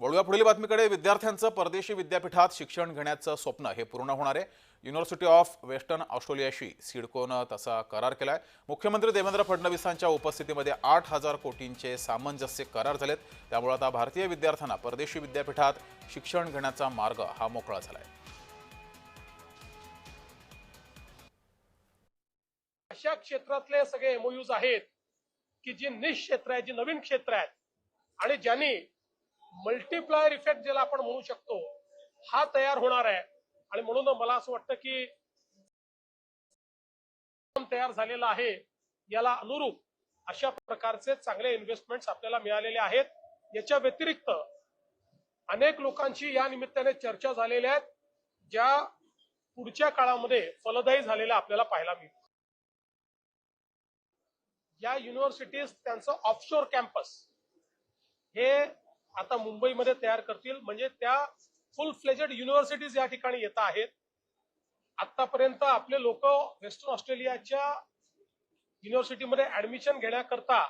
वळूया पुढील बातमीकडे. विद्यार्थ्यांचं परदेशी विद्यापीठात शिक्षण घेण्याचं स्वप्न हे पूर्ण होणार आहे. युनिव्हर्सिटी ऑफ वेस्टर्न ऑस्ट्रेलियाशी सिडकोनं तसा करार केला आहे मुख्यमंत्री देवेंद्र फडणवीसांच्या उपस्थितीमध्ये आठ हजार कोटींचे सामंजस्य करार झालेत. त्यामुळे आता भारतीय विद्यार्थ्यांना परदेशी विद्यापीठात शिक्षण घेण्याचा मार्ग हा मोकळा झालाय. अशा क्षेत्रातले सगळे एमओयूज आहेत की जी निश क्षेत्र आहे जी नवीन क्षेत्र आहेत. आणि ज्यांनी मल्टीप्लायर इफेक्ट ज्याला आपण म्हणू शकतो हा तयार होणार आहे. आणि म्हणून मला असं वाटतं की तयार झालेला आहे याला अनुरूप अशा प्रकारचे चांगले इन्व्हेस्टमेंट आपल्याला मिळालेले आहेत. याच्या व्यतिरिक्त अनेक लोकांची या निमित्ताने चर्चा झालेल्या आहेत ज्या पुढच्या काळामध्ये फलदायी झालेल्या आपल्याला पाहायला मिळतील. या युनिव्हर्सिटीज त्यांचं ऑफशोर कॅम्पस हे आता मुंबईमध्ये तयार करतील. म्हणजे त्या फुल फ्लेजेड युनिव्हर्सिटीज या ठिकाणी येत आहेत. आतापर्यंत आपले लोक वेस्टर्न ऑस्ट्रेलियाच्या युनिव्हर्सिटीमध्ये ऍडमिशन घेण्याकरता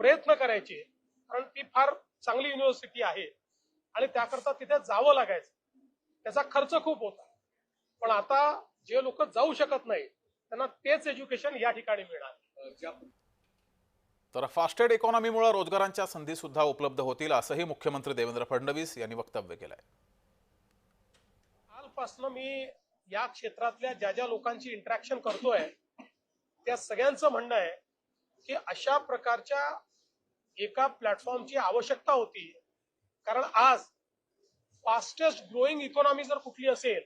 प्रयत्न करायचे. कारण ती फार चांगली युनिव्हर्सिटी आहे. आणि त्याकरता तिथे जावं लागायचं. त्याचा खर्च खूप होता. पण आता जे लोक जाऊ शकत नाही त्यांना तेच एज्युकेशन या ठिकाणी मिळणार. तर फास्टेड इकॉनॉमीमुळे रोजगारांच्या संधी सुद्धा उपलब्ध होतील असंही मुख्यमंत्री देवेंद्र फडणवीस यांनी वक्तव्य केलंय. कालपासून मी या क्षेत्रातल्या ज्या ज्या लोकांची इंटरॅक्शन करतोय त्या सगळ्यांचं म्हणणं आहे की अशा प्रकारच्या एका प्लॅटफॉर्मची आवश्यकता होती. कारण आज फास्टेस्ट ग्रोईंग इकॉनॉमी जर कुठली असेल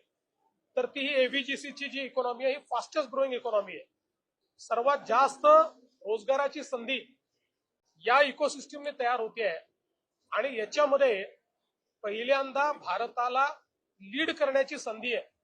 तर ती ही एव्हीजीसीची जी इकॉनॉमी आहे ही फास्टेस्ट ग्रोईंग इकॉनॉमी आहे. सर्वात जास्त रोजगाराची संधी या इकोसिस्टीमने तयार होते आहे. आणि याच्यामध्ये पहिल्यांदा भारताला लीड करण्याची संधी आहे.